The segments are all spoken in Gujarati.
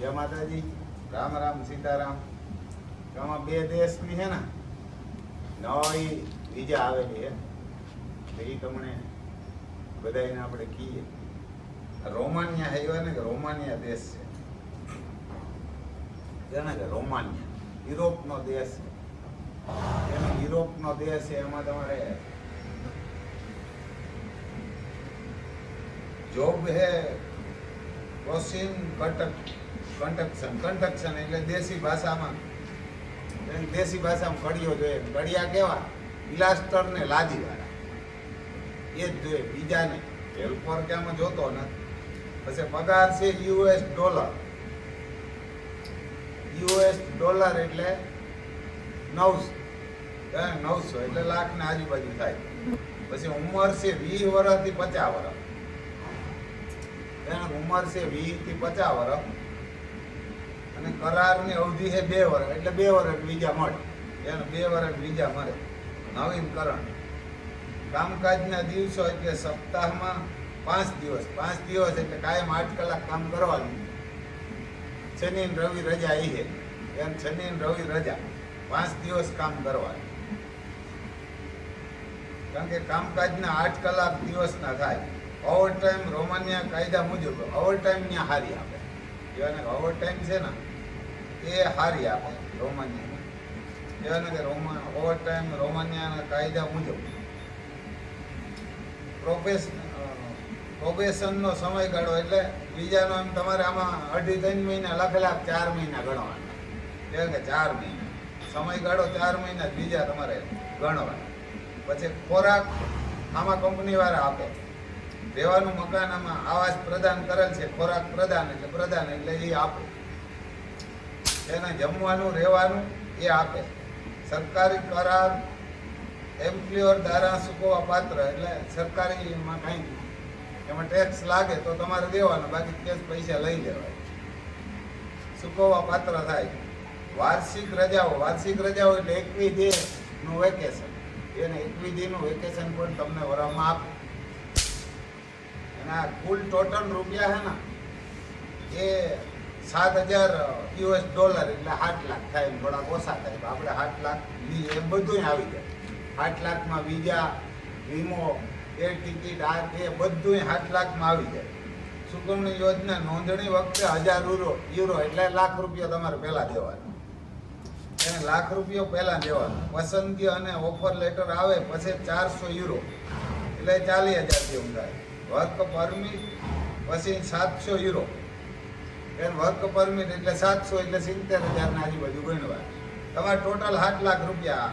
જય માતાજી. રામ રામ, સીતારામ. એમાં બે દેશની છે ને નવી બીજા આવેલી છે. એ તમને બધાને આપણે કહીએ. રોમાનિયા આવ્યા ને કે રોમાનિયા દેશ છે. જેને કે રોમાનિયા, યુરોપનો દેશ છે. એનો યુરોપનો દેશ છે, એમાં તમારે જોબ હે પશ્ચિમ કટક. કન્સ્ટ્રક્શન કંઠક્ષણ એટલે દેશી ભાષામાં દેશી ભાષામાં કડિયો જોઈએ. કડિયા કેવા? ઇલાસ્ટર ને લાદીવાળા. એ જ જોઈએ, બીજાને હેલ્પર કે આમાં જોતો નથી. પછી પગાર છે યુએસ ડોલર યુએસ ડોલર એટલે નવસો. નવસો એટલે લાખ ને આજુબાજુ થાય. પછી ઉંમર છે વીસ વર્ષથી પચાસ વર્ષ ઉંમર છે વીસથી પચાસ વર્ષ અને કરારની અવધિ છે બે વર્ષ, એટલે બે વર્ષ વિઝા મળે. એને બે વર્ષ વિઝા મળે. નવીનકરણ કામકાજના દિવસો એટલે સપ્તાહમાં પાંચ દિવસ. પાંચ દિવસ એટલે કાયમ આઠ કલાક કામ કરવાનું. શનિ રવિ રજા એ છે. એમ શનિ રવિ રજા. પાંચ દિવસ કામ કરવાનું. કારણ કે કામકાજના આઠ કલાક દિવસના થાય. ઓવર ટાઈમ રોમાનિયા કાયદા મુજબ ઓવર ટાઈમ ત્યાં હારી આપે. કહેવાય ઓવર ટાઈમ છે ને એ હારી આપે રોમાનિયા કહેવાય કે રોમા ઓવર ટાઈમ રોમાનિયાના કાયદા મુજબ. પ્રોફેસ પ્રોબેશનનો સમયગાળો એટલે બીજાનો એમ તમારે આમાં અઢી ત્રણ મહિના લખેલા, ચાર મહિના ગણવાના. એટલે કે ચાર મહિના. સમયગાળો ચાર મહિના બીજા તમારે ગણવાના. પછી ખોરાક આમાં કંપનીવાળા આપે. રહેવાનું મકાન આમાં આવાસ પ્રદાન કરેલ છે, ખોરાક પ્રદાન એટલે પ્રદાન એટલે એ આપે. એને જમવાનું, રહેવાનું એ આપે. સરકારી કરાર એમ્પ્લોયર દ્વારા ચૂકવવા પાત્ર એટલે સરકારીમાં કાંઈ એમાં ટેક્સ લાગે તો તમારે દેવાનો, બાકી કેસ પૈસા લઈ લેવાય. ચૂકવવા પાત્ર થાય. વાર્ષિક રજાઓ વાર્ષિક રજાઓ એટલે એકવી નું વેકેશન એને એકવી નું વેકેશન પણ તમને વરામાં આપે? આ કુલ ટોટલ રૂપિયા છે ને, એ સાત હજાર યુએસ ડોલર એટલે આઠ લાખ થાય ને થોડાક ઓછા થાય. આપણે આઠ લાખ વી- એ બધું આવી જાય. આઠ લાખમાં વિઝા વીમો એર ટિકિટ આ તે બધું આઠ લાખમાં આવી જાય. સુકવણી યોજના નોંધણી વખતે હજાર યુરો યુરો એટલે લાખ રૂપિયા તમારે પહેલાં દેવાના. એને લાખ રૂપિયો પહેલાં દેવાનું. પસંદગી અને ઓફર લેટર આવે પછી ચારસો યુરો. એટલે ચાલીસ હજાર જેવું થાય વર્ક પરમિટ પછી સાતસો યુરો. એને વર્ક પરમિટ એટલે સાતસો એટલે સિત્તેર હજારના આજુબાજુ ગણવા. તમારે ટોટલ આઠ લાખ રૂપિયા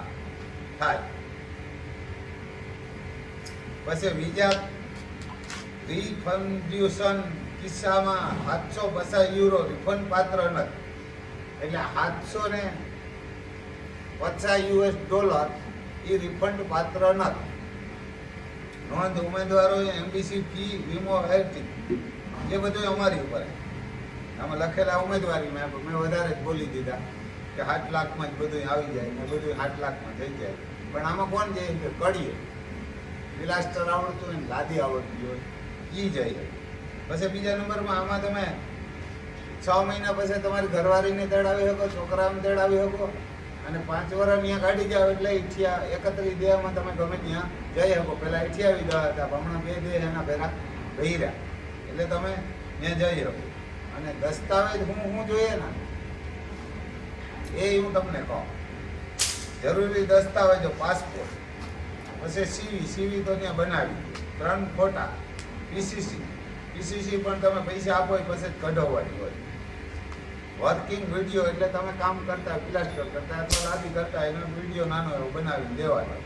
થાય. પછી બીજા રિફંડ્યુશન કિસ્સામાં સાતસો પચાસ યુરો રિફંડ પાત્ર નથી. એટલે સાતસો ને પચાસ યુએસ ડોલર એ રિફંડ પાત્ર નથી. નોંધ ઉમેદવારો એમબીસી ફી, વીમો હેલ્થ એ બધું અમારી ઉપર. આમાં લખેલા ઉમેદવારીમાં મેં વધારે જ બોલી દીધા કે આઠ લાખમાં જ બધું આવી જાય ને બધું આઠ લાખમાં થઈ જાય. પણ આમાં કોણ જાય? કે કડીએ. પ્લાસ્ટર આવડતું હોય ને લાદી આવડતી હોય. એ જાય. પછી બીજા નંબરમાં આમાં તમે છ મહિના પછી તમારી ઘરવાળીને તેડાવી શકો, છોકરાઓને તેડાવી શકો અને પાંચ વર્ષ ત્યાં કાઢી જાવ એટલે ઈઠિયા એકત્રીસ દેહમાં તમે ગમે ત્યાં જઈ શકો. પહેલા ઈઠિયાવી ગયા હતા હમણાં બે દેહ એના ભેગા રહ્યા એટલે તમે ત્યાં જઈ શકો. અને દસ્તાવેજ હું હું જોઈએ ને, એ હું તમને કહું. જરૂરી દસ્તાવેજો પાસપોર્ટ પછી સીવી સીવી તો ત્યાં બનાવી ત્રણ ફોટા પીસીસી પીસીસી પણ તમે પૈસા આપો પછી જ કઢાવવાની હોય. વર્કિંગ વીડિયો એટલે તમે કામ કરતા પ્લાસ્ટર કરતા અથવા લાદી કરતા એનો વીડિયો નાનો એવો બનાવી દેવાનો.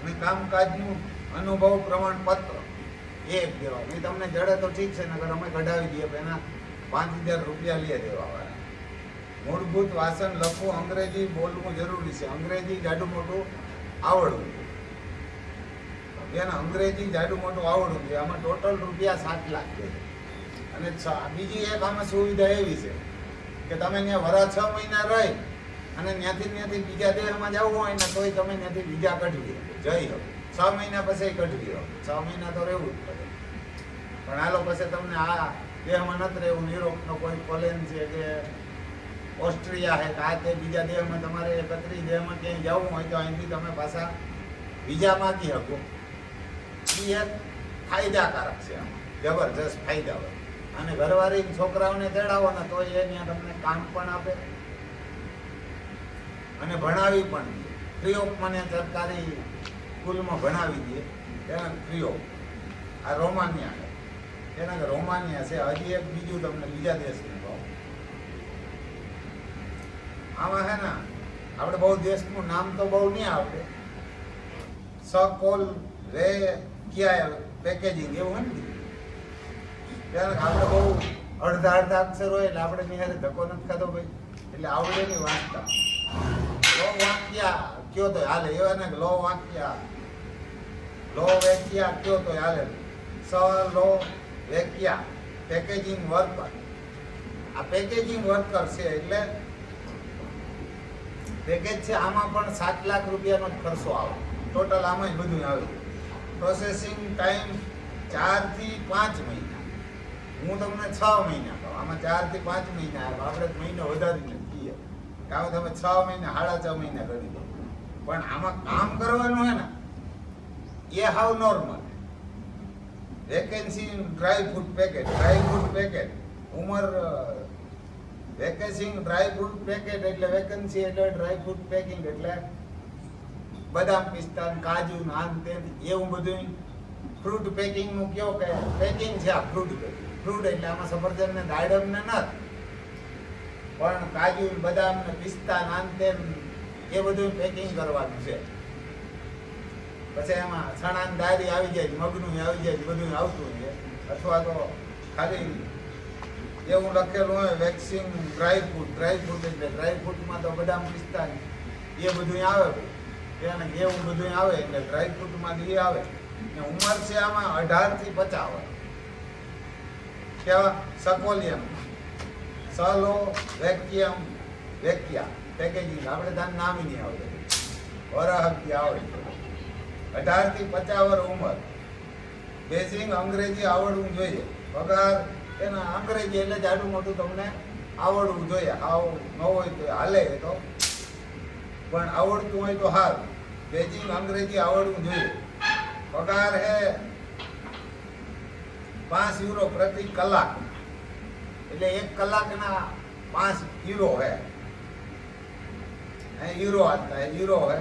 અને કામકાજનું અનુભવ પ્રમાણપત્ર. એક દેવા મેં તમને જડે તો ઠીક છે નગર અમે કઢાવી દઈએ, પણ એના પાંચ હજાર રૂપિયા લઈએ દેવાવાળા મૂળભૂત વાસન લખવું અંગ્રેજી બોલવું જરૂરી છે. અંગ્રેજી જાડું મોટું આવડવું એને અંગ્રેજી જાડું મોટું આવડવું જોઈએ આમાં ટોટલ રૂપિયા સાત લાખ છે. અને બીજી એક આમાં સુવિધા એવી છે કે તમે ત્યાં વરા છ મહિના રહી અને ત્યાંથી ત્યાંથી બીજા દેહમાં જવું હોય ને તોય તમે ત્યાંથી બીજા કઢવી. જઈ શકો છ મહિના પછી કઢવી શકો. છ મહિના તો રહેવું જ પડે. પણ હાલો પછી તમને આ દેહમાં નથી રહેવું યુરોપનો કોઈ પોલેન્ડ છે કે ઓસ્ટ્રિયા છે કે આ તે બીજા દેહમાં તમારે એકત્રીસ દેહમાં ક્યાંય જવું હોય તો અહીંથી તમે પાછા વિઝા માગી શકો. એ એક ફાયદાકારક છે આમાં, જબરજસ્ત ફાયદા હોય. અને ઘરવાળી છોકરાઓને તેડાવો ને તો એ ત્યાં તમને કામ પણ આપે. અને ભણાવી પણ દે. ફ્રી ઓફ મને સરકારી સ્કૂલમાં ભણાવી દે. એને ફ્રી ઓફ આ રોમાનિયા એના રોમાનિયા છે, હજી એક બીજું તમને બીજા દેશનું આમાં હે ને, આપણે બહુ દેશનું નામ તો બહુ નહીં આવડે. સકોલ રે ક્યાં પેકેજિંગ, એવું હોય ને આપણે બહુ અડધા અડધા અક્ષર હોય એટલે આપણે નિહારે ધક્કો નથી ખાતો ભાઈ. એટલે આવડે નહીં વાંચતા. લો વાંચ્યા, કયો તો હાલે, એવા ને લો વાંચ્યા. લો વેચ્યા, કયો તો હાલે. સ, લો વેક્યા. પેકેજિંગ વર્કર આ પેકેજિંગ વર્કર છે એટલે પેકેજ છે, આમાં પણ સાત લાખ રૂપિયાનો ખર્ચો આવે. ટોટલ આમાં જ બધું આવે. પ્રોસેસિંગ ટાઈમ ચારથી પાંચ મહિના. હું તમને છ મહિના કહું. આમાં ચારથી પાંચ મહિના આવે. આપણે મહિનો વધારીને કહીએ. કાં તમે છ મહિના, સાડા છ મહિના કરી દો. પણ આમાં કામ કરવાનું હે ને, એ હાવ normal vacancy dry fruit packet dry fruit packet ઉંમર વેકેન્સી ડ્રાય ફ્રૂટ પેકેટ એટલે વેકેન્સી એટલે ડ્રાય ફ્રૂટ પેકિંગ એટલે બદામ પિસ્તા કાજુ નાન તેલ એવું બધું ફ્રૂટ પેકિંગનું કયો કે પેકિંગ છે આ ફ્રૂટ ફ્રૂટ એટલે આમાં સફરજન ને દાડમ ને નથ. પણ કાજુ બદામ ને પિસ્તા નાન તેલ એ બધું પેકિંગ કરવાનું છે. પછી એમાં ચણા દારી આવી જાય, મગનું આવી જાય, બધું આવતું છે. અથવા તો ખાલી એવું લખેલું હોય વેક્સિંગ ડ્રાયફ્રૂટ ડ્રાયફ્રૂટ એટલે ડ્રાયફ્રૂટમાં તો બદામ પિસ્તા એ બધું આવે એને એવું બધું આવે એટલે ડ્રાયફ્રૂટમાં એ આવે. ને ઉંમર છે આમાં અઢારથી પચાસ વર્ષ કેવા? સકોલિયમ, સલો, વેક્યમ, વેક્યા. પેકેજિંગ. આપણે તાર નામ નહીં આવડે વરાહ આવડે અઢારથી પચાવર ઉંમર. બેઝિંગ અંગ્રેજી આવડવું જોઈએ. પગાર એના અંગ્રેજી એટલે જાડું મોટું તમને આવડવું જોઈએ. આવું ન હોય તો હાલે તો. પણ આવડતું હોય તો હાલ. બેઝિંગ અંગ્રેજી આવડવું જોઈએ. પગાર હે પાંચ યુરો પ્રતિ કલાક. એટલે એક કલાકના પાંચ યુરો હે. યુરો આવતા યુરો હે.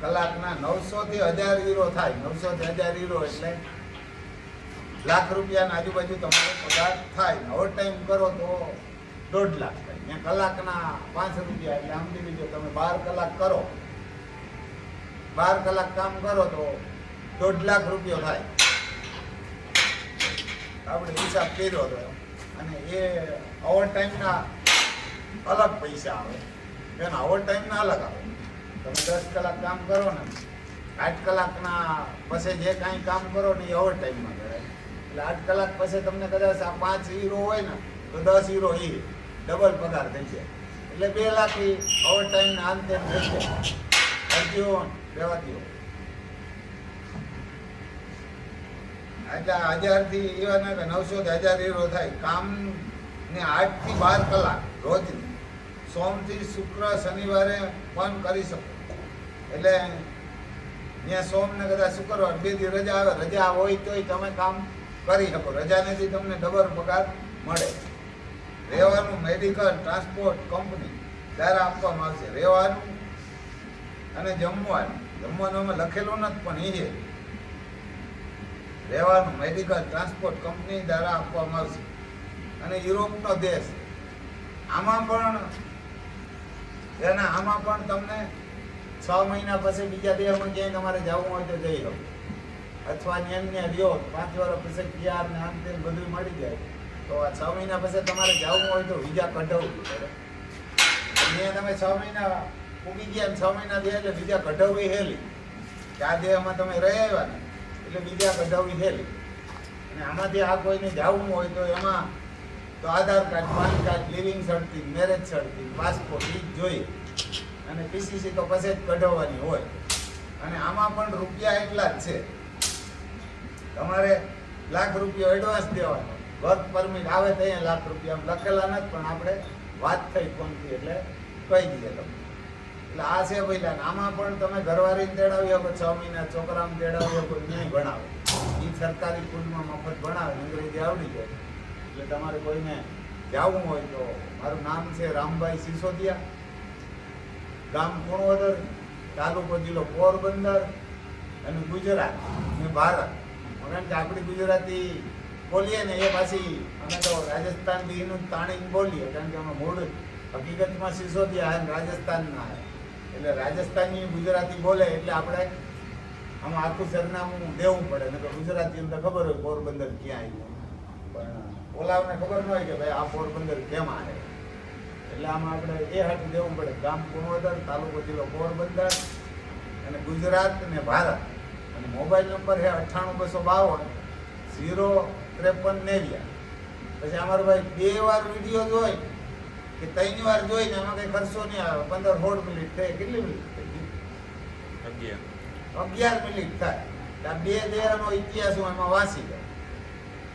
કલાકના નવસો થી હજાર યુરો થાય. નવસો થી હજાર યુરો એટલે લાખ રૂપિયાના આજુબાજુ તમારો પગાર થાય. ઓવર ટાઈમ કરો તો દોઢ લાખ થાય. ત્યાં કલાકના પાંચ રૂપિયા એટલે આમ લીધો તમે બાર કલાક કરો. બાર કલાક કામ કરો તો દોઢ લાખ રૂપિયો થાય. આપણે હિસાબ કર્યો હતો અને એ ઓવર ટાઈમના અલગ પૈસા આવે. એના ઓવર ટાઈમના અલગ આવે. તમે દસ કલાક કામ કરો ને, આઠ કલાકના પછી જે કાંઈ કામ કરો ને એ ઓવર ટાઈમમાં કરાય. એટલે આઠ કલાક પછી તમને કદાચ આ પાંચ હીરો હોય ને, તો દસ હીરો એ ડબલ પગાર થઈ જાય. એટલે બે લાખ ઓવર ટાઈમ અંતે થઈ જાય અરજીઓ રહેવાતીઓ એટલે હજારથી એવા ના કે નવસો હજાર હીરો થાય. કામ ને આઠથી બાર કલાક રોજની, સોમથી શુક્ર, શનિવારે પણ કરી શકો. એટલે ત્યાં સોમને કદાચ શુક્રવાર બે દી રજા આવે, રજા હોય તોય તમે કામ કરી શકો. રજા નથી તમને ડબલ પગાર મળે. રહેવાનું મેડિકલ ટ્રાન્સપોર્ટ કંપની દ્વારા આપવામાં આવશે. રહેવાનું અને જમવાનું. જમવાનું અમે લખેલું નથી, પણ એ છે. રહેવાનું મેડિકલ ટ્રાન્સપોર્ટ કંપની દ્વારા આપવામાં આવશે. અને યુરોપનો દેશ. આમાં પણ, એના આમાં પણ તમને છ મહિના પછી બીજા દેહમાં ક્યાંય તમારે જવું હોય તો જઈ લો અથવા અન્ય રહ્યો, પાંચ વાર પછી પીઆર ને આમ તેમ બધું મળી જાય. તો આ છ મહિના પછી તમારે જવું હોય તો બીજા કઢાવવું પડે. અહીંયા તમે છ મહિના ઉગી ગયા છ મહિના થયા એટલે બીજા કઢાવવી હેલી. કે આ દેહમાં તમે રહી આવ્યા ને, એટલે બીજા કઢાવવી હેલી. અને આમાંથી આ કોઈને જવું હોય તો એમાં તો Aadhaar card, PAN card living certificate marriage certificate passport એ જોઈએ. અને પીસીસી તો પછી જ કઢાવવાની હોય. અને આમાં પણ રૂપિયા એટલા જ છે. તમારે લાખ રૂપિયા એડવાન્સ દેવાનો. વર્ક પરમિટ આવે તો અહીંયા લાખ રૂપિયા લખેલા નથી, પણ આપણે વાત થઈ ફોનથી એટલે કહી દઈએ તમને. એટલે આ છે ભાઈ આમાં પણ તમે ઘરવાળીને તેડાવી શકો છ મહિના છોકરાને તેડાવી શકો નહીં ભણાવે. એ સરકારી સ્કૂલમાં મફત ભણાવે, અંગ્રેજી આવડી જાય. એટલે તમારે કોઈને જવું હોય તો, મારું નામ છે રામભાઈ સિસોદિયા. ગામ કુણવદર તાલુકો જિલ્લો પોરબંદર અને ગુજરાત ને ભારત. કારણ કે આપણી ગુજરાતી બોલીએ ને એ પાછી અમે તો રાજસ્થાનથી એનું તાણીને બોલીએ, કારણ કે અમે મૂળ હકીકતમાં સિસોદિયા રાજસ્થાનના. એટલે રાજસ્થાની ગુજરાતી બોલે એટલે આપણે આમાં આખું સરનામું દેવું પડે. ને ગુજરાતી અમને ખબર હોય પોરબંદર ક્યાં આવ્યું પણ ઓલાઓને ખબર ન હોય કે ભાઈ આ પોરબંદર કેમ આવે એટલે આમાં આપણે એ હાટું દેવું પડે. ગામ કુણવદર તાલુકો જિલ્લો પોરબંદર અને ગુજરાત ને ભારત. અને મોબાઈલ નંબર છે અઠ્ઠાણું બસો બાવન ઝીરો ત્રેપન નેવ્યા. પછી અમારો ભાઈ બે વાર વીડિયો જોઈ કે ત્રણ વાર જોઈને એમાં કઈ ખર્ચો નહીં આવે. પંદર સોળ મિનિટ થઈ કેટલી મિનિટ થઈ અગિયાર. મિનિટ થાય. આ બે દેહનો ઇતિહાસ હું એમાં વાંચી જાય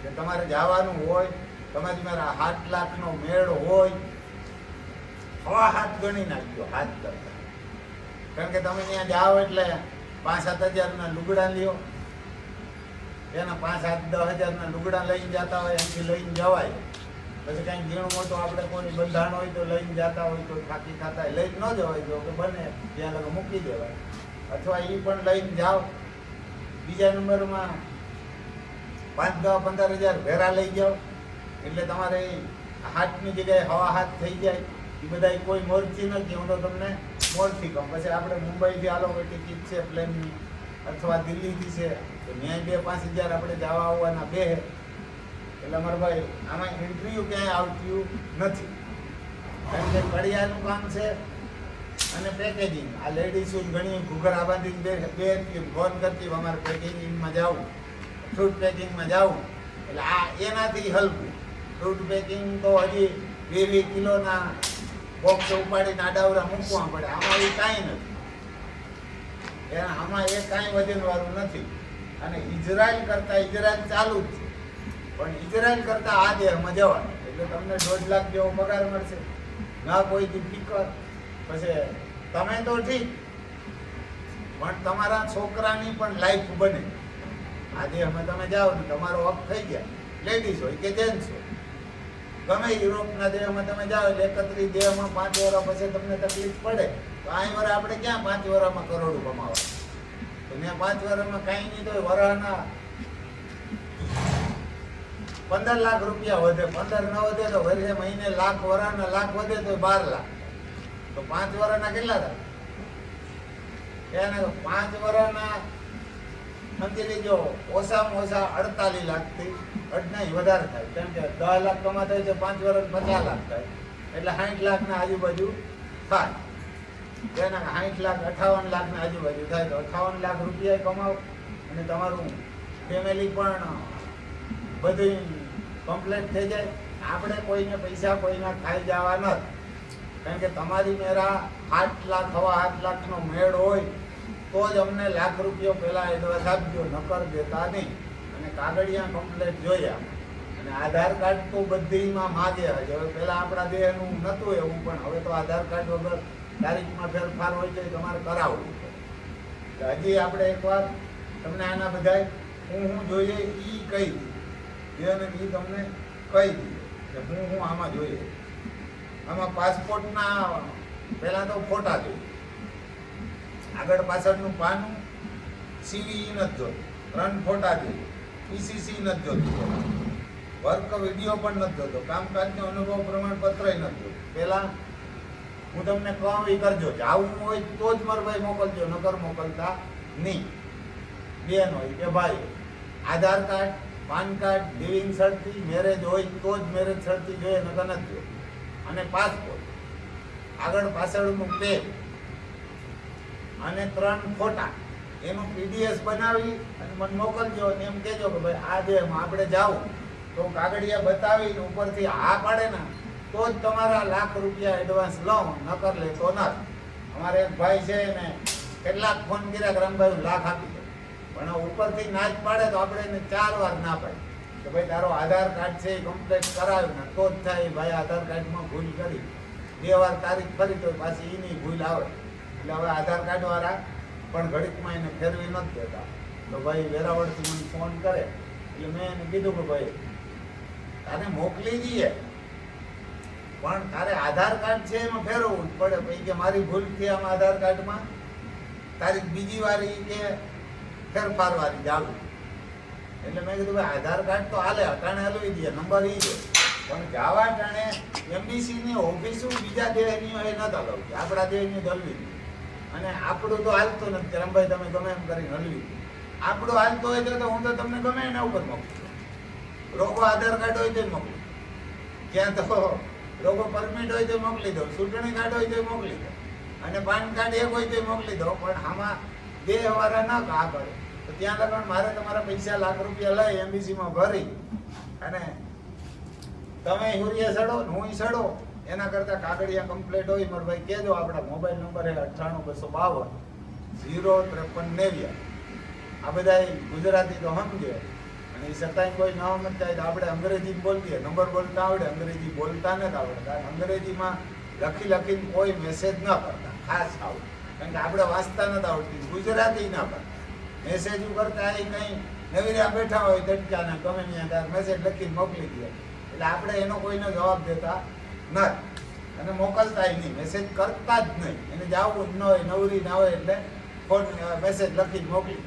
કે તમારે જવાનું હોય તમારી મારા હાથ લાખનો મેળ હોય હવા હાથ ગણી નાખજો, હાથ કરતા. કારણ કે તમે ત્યાં જાઓ એટલે પાંચ સાત હજારના લુગડા લ્યો. એના પાંચ સાત દસ હજારના લુગડા લઈને જતા હોય એમથી લઈને જવાય. પછી કાંઈક ઝીણું મોટું આપણે કોઈ બંધાણ હોય તો લઈને જતા હોય તો થાકી ખાતા હોય, લઈને ન જવાય, જો કે બને, ત્યાં લગી મૂકી દેવાય. અથવા એ પણ લઈને જાઓ. બીજા નંબરમાં પાંચ દસ પંદર હજાર ભેરા લઈ જાઓ. એટલે તમારે હાથની જગ્યાએ હવા હાથ થઈ જાય. એ બધા કોઈ મોરથી નથી. હું તો તમને મોરથી કહું. પછી આપણે મુંબઈથી આલો કોઈ ટિકિટ છે, પ્લેનની અથવા દિલ્હીથી છે, તો ન્યાય બે પાંચ હજાર આપણે જવા આવવાના બે. એટલે અમારા ભાઈ, આમાં ઇન્ટરવ્યુ ક્યાંય આવતું નથી. કારણ કે કડિયાનું કામ છે અને પેકેજિંગ આ લેડીઝ ઘણી ઘૂઘરા બાંધી બે બે ફોન કરતી અમારે પેકેજિંગમાં જાવું. ફ્રૂટ પેકિંગમાં જાવું. એટલે આ એનાથી હલકું ફ્રૂટ પેકિંગ તો હજી બે કિલોના બોક્સ ઉપાડીને આડાવડા મૂકવા પડે. આમાં એ કાંઈ નથી. એ આમાં એ કાંઈ વજનવાળું નથી. અને ઇઝરાયલ કરતાં ઇઝરાયલ ચાલુ જ છે. પણ ઇઝરાયલ કરતાં આ દેહમાં જવાનું. એટલે તમને દોઢ લાખ જેવો પગાર મળશે. ના કોઈ ફિકર. પછી તમે તો ઠીક. પણ તમારા છોકરાની પણ લાઈફ બને. આજે અમે તમે જાઓ ને તમારો હક થઈ ગયા. લેડીઝ હોય કે જેન્ટ્સ હોય. ગમે યુરોપના દેહમાં તમે જાઓ એટલે એકત્રીસ દેહમાં પાંચ વર્ષ પછી તમને તકલીફ પડે. તો અહીં વર આપણે ક્યાં પાંચ વર્ષમાં કરોડો કમાવા તો મેં પાંચ વર્ષમાં કાંઈ નહીં તો વરાના પંદર લાખ રૂપિયા વધે. પંદર ન વધે તો વર્ષે મહિને લાખ વરાના લાખ વધે તો બાર લાખ. તો પાંચ વર્ષના કેટલા થાય? એને પાંચ વર્ષના સમજી જો ઓછામાં ઓછા અડતાલીસ લાખથી નહીં વધારે થાય. કેમ કે દસ લાખ કમાતા હોય તો પાંચ વર્ષ પચાસ લાખ થાય. એટલે સાઠ લાખના આજુબાજુ થાય. તેના સાઠ લાખ, અઠાવન લાખના આજુબાજુ થાય. તો અઠાવન લાખ રૂપિયા કમાવો અને તમારું ફેમિલી પણ બધું કમ્પ્લેટ થઈ જાય. આપણે કોઈને પૈસા કોઈના ખાઈ જવા નથી કારણ કે તમારી મેરા આઠ લાખ, હવા આઠ લાખનો મેળ હોય તો જ અમને લાખ રૂપિયો પહેલાં એડવાન્સ આપજો, નકર દેતા નહીં. અને કાગળિયા કમ્પ્લેટ જોયા. અને આધાર કાર્ડ તો બધીમાં માગે જ હવે પહેલાં આપણા દેહનું નહોતું એવું, પણ હવે તો આધાર કાર્ડ વગર તારીખમાં ફેરફાર હોય તો તમારે કરાવવું પડે. હજી આપણે એકવાર તમને આના બધાય હું હું જોઈએ એ કહી દીધું અને એ તમને કહી દીધું કે હું હું આમાં જોઈએ. આમાં પાસપોર્ટના પહેલાં તો ફોટા જોઈએ. આગળ પાછળનું પાનું સીવી નથી જોતું. રન ફોટા જોઈએ પીસીસી નથી જોતું. વર્ક વીડિયો પણ નથી જોતો. કામકાજનો અનુભવ પ્રમાણપત્ર નથી જોતું. પહેલાં હું તમને કહું એ કરજો આવું હોય તો જ મારા ભાઈ મોકલજો, નકર મોકલતા નહીં. બેન હોય કે ભાઈ Aadhaar card, PAN card, living certi marriage હોય તો જ મેરેજ સર્ટી જોઈએ, નકર નથી અને પાસપોર્ટ. આગળ પાછળનું પેજ અને ત્રણ ફોટા. એનું પીડીએસ બનાવી અને મને મોકલજો અને એમ કહેજો કે ભાઈ, આ દેહમાં આપણે જાવું તો કાગળિયા બતાવીને ઉપરથી આ પાડે ને, તો જ તમારા લાખ રૂપિયા એડવાન્સ લઉં, નકર લે તો ના અમારે એક ભાઈ છે ને કેટલાક ફોન કર્યા કે રામભાઈ લાખ આપી દે પણ ઉપરથી ના જ પાડે તો આપણે એને ચાર વાર ના પાડે કે ભાઈ, તારો આધાર કાર્ડ છે એ કમ્પ્લેટ કરાવ્યું ને, તો જ થાય ભાઈ આધાર કાર્ડમાં ભૂલ કરી. બે વાર તારીખ ફરી તો પાછી એની ભૂલ આવે. એટલે હવે આધાર કાર્ડ વાળા પણ ઘડીકમાં એને ફેરવી નથી દેતા. તો ભાઈ વેરાવળથી મને ફોન કરે. એટલે મેં એને કીધું કે ભાઈ, તારે મોકલી દઈએ. પણ તારે આધાર કાર્ડ છે એમાં ફેરવવું જ પડે. પછી કે મારી ભૂલ થઈ આમાં આધાર કાર્ડમાં. તારી બીજી વાર ઈ કે ફેરફાર વાળી ચાલુ એટલે મેં કીધું, ભાઈ, આધાર કાર્ડ તો હાલે, અટાણે હલવી દઈએ, નંબર એ છે. પણ જાવા ટાણે એમબીસી ની ઓફિસો બીજા દેહની હોય ન હલવતી આપણા દેહની હલવી દઈએ. અને આપણું તો હાલતું નથી. રમભાઈ, તમે ગમે એમ કરીને હલવી. આપણું હાલતો હોય તો હું તો તમને ગમે એના ઉપર મોકલું. રોગો આધાર કાર્ડ હોય તો મોકલું. ક્યાં તો રોગો પરમિટ હોય તો મોકલી દઉં. ચૂંટણી કાર્ડ હોય તો મોકલી દઉં. અને પાન કાર્ડ એક હોય તો મોકલી દઉં. પણ આમાં બે વાળા ના કા કરે તો ત્યાં લગન મારે તમારા પૈસા લાખ રૂપિયા લઈ એમબીસીમાં ભરી. અને તમે યુરિયા સડો હું સડો. એના કરતાં કાગળિયા કમ્પ્લીટ હોય, મારો ભાઈ કહેજો, આપણા મોબાઈલ નંબર એ અઠ્ઠાણું, બસો બાવન, ઝીરો ત્રેપન નેવ્યા. આ બધા ગુજરાતી તો સમજે, અને એ છતાંય કોઈ ન સમજતા તો આપણે અંગ્રેજી બોલીએ નંબર બોલતા આવડે, અંગ્રેજી બોલતા નથી આવડતા. કારણ અંગ્રેજીમાં લખી લખીને કોઈ મેસેજ ન કરતા, ખાસ આવડે. કારણ કે આપણે વાંચતા નથી આવડતી, ગુજરાતી ના કરતા. મેસેજ કરતા એ કંઈ નવીરા બેઠા હોય દટકાના ગમે ત્યાં મેસેજ લખીને મોકલી દે. એટલે આપણે એનો કોઈનો જવાબ દેતા નથી અને મોકલતા નહીં. મેસેજ કરતા જ નહીં. એને જવું જ ન હોય, નવરી ના હોય એટલે ફોન મેસેજ લખી મોકલી.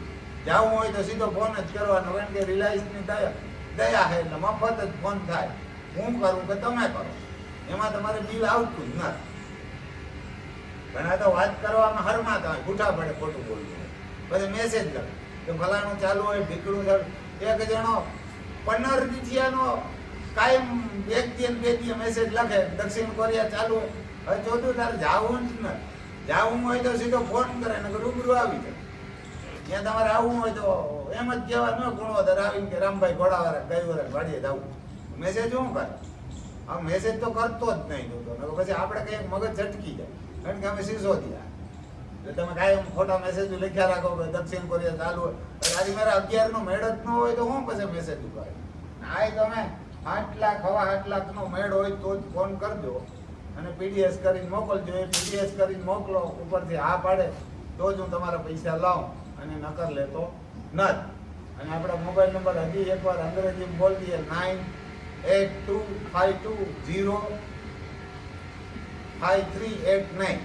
જાવું હોય તો સીધો ફોન જ કરવાનો. કારણ કે રિલાયન્સની દયા દયા છે એટલે મફત જ ફોન થાય. હું કરું કે તમે કરો? એમાં તમારે બિલ આવતું જ નથી. ઘણા તો વાત કરવામાં હરમાતા હોય ગુઠા પડે ખોટું બોલવું. પછી મેસેજ લખે. કે ફલાણું ચાલુ હોય ઢીકડું ચાલુ. એક જણો પંદર દીથિયાનો કાયમ એક દી બે દી મેસેજ લખે, દક્ષિણ કોરિયા ચાલુ હવે ચોથું તારે જાવું જ નથી જાવું હોય તો સીધો ફોન કરે ને રૂબરૂ આવી જાય. ત્યાં તમારે આવવું હોય તો એમ જ કહેવા ન ગુણવત્તર આવીને કે, રામભાઈ ઘોડાવાળા ગઈ વરે વાડીએ જવું. મેસેજ શું કરે? આ મેસેજ તો કરતો જ નહીં જોતો પછી આપણે કંઈક મગજ ઝટકી જાય. કારણ કે અમે સિસોદિયા એટલે તમે કાંઈ ખોટા મેસેજ લખ્યા રાખો કે દક્ષિણ કોરિયા ચાલુ હોય. તારી મારા અગિયારનો મેળ જ ન હોય તો હું પછી મેસેજ ઉપાડે? આ તમે આઠ લાખ હવા આઠ લાખ નો મેળ હોય તો જ ફોન કરજો. અને પીડીએસ કરીને મોકલજો. એ પીડીએસ કરીને મોકલો, ઉપરથી હા પાડે, તો જ હું તમારા પૈસા લાવું અને નકર લેતો નથી. અને આપણા મોબાઈલ નંબર હજી એકવાર અંગ્રેજીમાં બોલ દઈએ. Nine eight two five two zero five three eight nine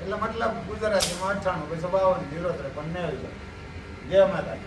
એટલે મતલબ ગુજરાતીમાં અઠ્ઠાણું, પછી બાવન ઝીરો ત્રેપન નેવું જય માતા